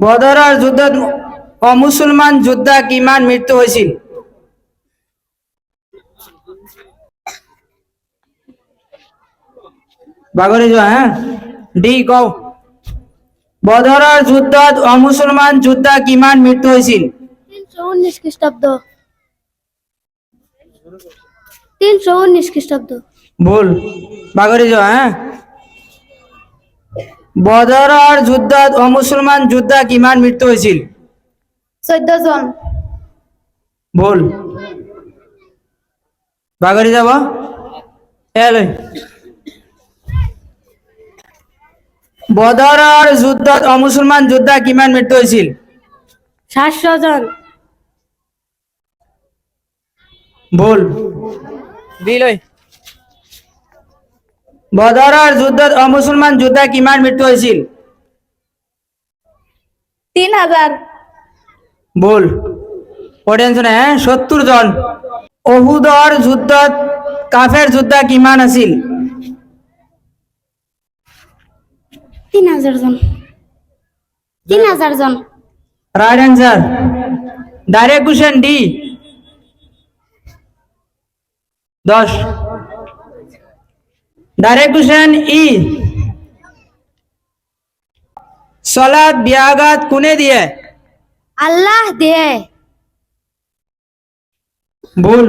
বদৰৰ যুদ্ধত অমুছলমান যোদ্ধা কিমান মৃত্যু হৈছিল? বাগৰি যোৱা হা? ডি কও। বদৰৰ যুদ্ধত অমুছলমান যোদ্ধা কিমান মৃত্যু হৈছিল? তিনশো উনিশ খ্রিস্টাব্দ তিনশো উনিশ খ্রিস্টাব্দ ভুল। বাগৰি যোৱা হা? বদৰৰ যুদ্ধত অমুছলমান যোদ্ধা কিমান মৃত্যু হৈছিল? চৈধ্য জন। ভুল। বাগৰি যাব? এলৈ। বদৰৰ যুদ্ধত অমুছলমান যোদ্ধা কিমান মৃত্যু হৈছিল? সাতশো জন। ভুল। দিলৈ বদৰৰ যুদ্ধত অমুছলমান যোদ্ধা কিমান মৃত্যু হৈছিল? তিন হাজার ভুল অডিয়েন্স হ্যাঁ সত্তর জন। অহুদৰ যুদ্ধত কাফেৰ যোদ্ধা কিমান আছিল? তিন হাজার জন। তিন হাজার জন। Right answer direct question D দশ। डायरेक्ट क्वेश्चन ई सलाद ब्यागत कुने दिए अल्लाह दिए बोल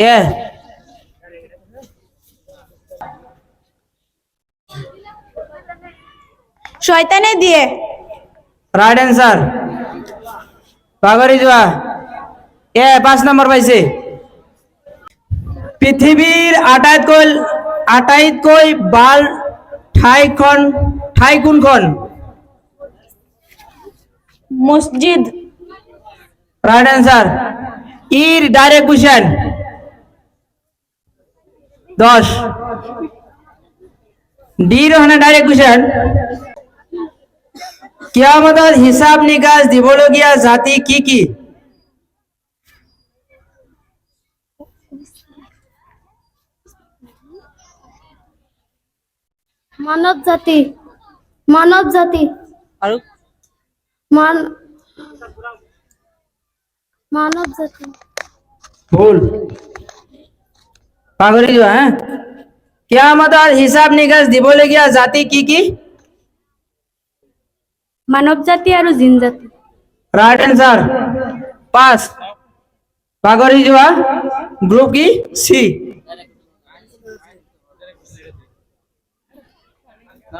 ये शैताने दिए राइट आंसर पागरी जुआ ये पाँच नंबर पैसे পৃথিৱীৰ আটাইতকৈ আটাইতকৈ ভাল ঠাইখন ঠাই কোনখন মসজিদ রাইট অ্যান্সার ইর ডাইরেক্ট কোশ্চেন দশ ডির ওখানে ডাইরেক্ট কোশ্চেন কিয়ামতত হিসাব নিকাচ দিবলগীয়া জাতি কি কি মানব জাতি মানব জাতি আৰু মান মানব জাতি ভুল পাহৰি যোৱা হা কিয়ামতত হিচাপ নিকাচ দিবলগীয়া জাতি কি কি মানব জাতি আৰু জিন জাতি রাইট অ্যান্সার পাস পাগরি যোৱা গ্রুপ কি সি না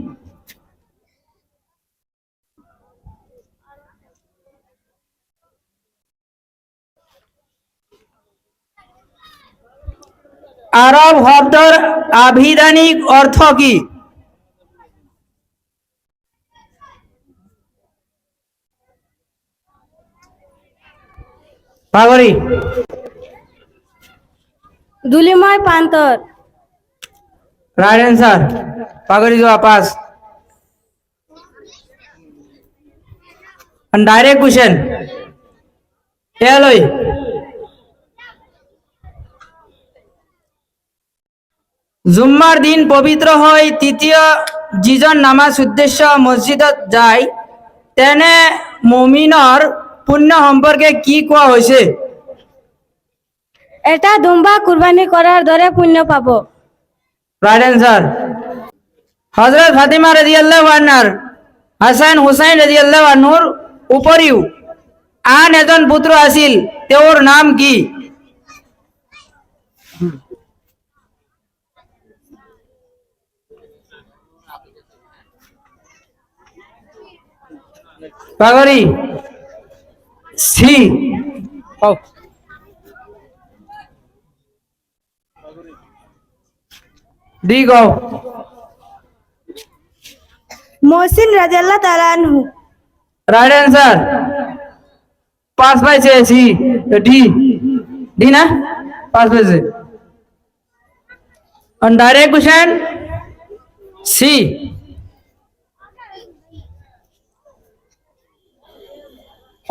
আরব শব্দৰ আবিধানিক অৰ্থ কি পাগৰি দুলিময় প্রান্তর রাইট অ্যান্সার পাগড়ি যোৱা পাঁচ ডাইরেক্ট কোশ্চেন এলৈ জুম্মাৰ দিন পবিত্ৰ হৈ তৃতীয় যিজন নামাজ উদ্দেশ্য মছজিদত যায় তেনে মমিনৰ পুণ্য সম্পৰ্কে কি কোৱা হৈছে? এটা দুম্বা কুরবানি করার দরে পুণ্য পাবো। রাইট অ্যান্সার হজরত ফাতিমা রাদিয়াল্লাহু আনহার হাসান হুসাইন রাদিয়াল্লাহু আনহুৰ উপৰিও আন এজন পুত্ৰ আছিল তেওঁৰ নাম কি? পাগৰি সি কওক ডি কওক মহসিন রাজিয়াল্লাহ তালানহু রাইট অ্যান্সার পাঁচ পাইছে সি ডি ডি না পাঁচ পাইছে and direct question C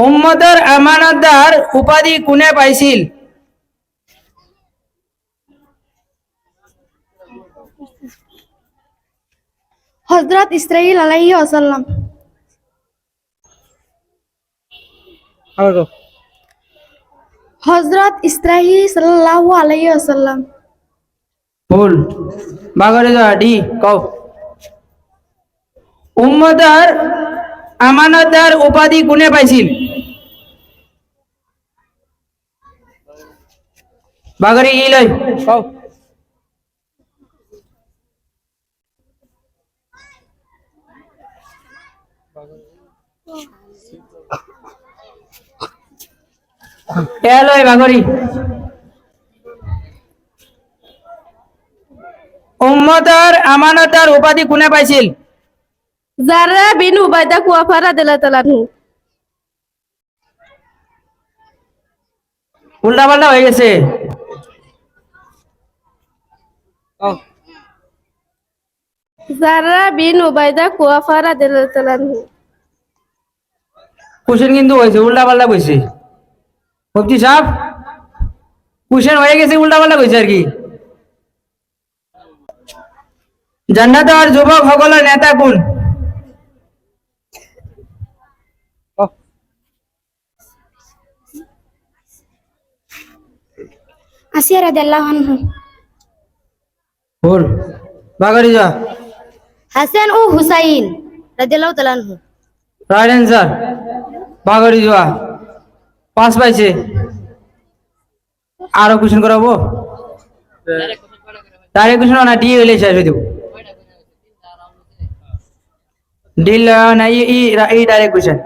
উম্মতের আমানতদার উপাধি কোনে পাইছিল? হজরত ইসরাইল আলাইহি আসাল্লাম হজরত ইসরাহি সাল্লাল্লাহু আলাইহি আসাল্লাম ভুল। বাগরে যাওয়া ডি কও। উম্মতার আমানতদার উপাধি কোনে পাইছিল? বাগরে ই লই। কও এ লই বাগরি। উম্মতার আমানতার উপাধি কোনে পাইছিল? জাররা বিন উবাইদা কুয়াফা রাদিয়াল্লাহু তাআলা আনহু উল্টা পাল্টা হয়ে গেছে। জাররা বিন উবাইদা কুয়াফা রাদিয়াল্লাহু আনহু কোশ্চেন কিন্তু হয়েছে উল্টা পাল্টা কইছে। মুফতি সাহেব কোশ্চেন হয়ে গেছে উল্টা পাল্টা কইছে আর কি। জান্নাতের যুবক সকলের নেতা কোন। আসিয়া রাদিয়াল্লাহু আনহু। ভুল বাগারি যা। হাসান ও হুসাইন রাদিয়াল্লাহু তাআলা আনহু। রাইট অ্যান্সার বাগারি যা। পাঁচ পাইছে। আরও কোশ্চেন করাবো? ডাইরেক্ট কোশ্চেন না ডি হইলে শেষ হয়ে দেবো ডিল না ই ই ই ডাইরেক্ট কোশ্চেন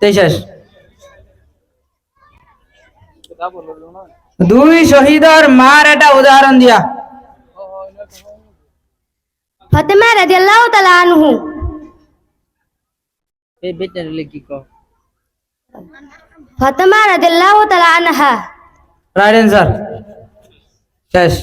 তাই শেষ। দুই শহীদর মার একটা উদাহরণ দিয়া। फतिमा रज़ी अल्लाह तआला फिर बेटा लड़की को। फतिमा रज़ी अल्लाह तआला राइट आंसर यस।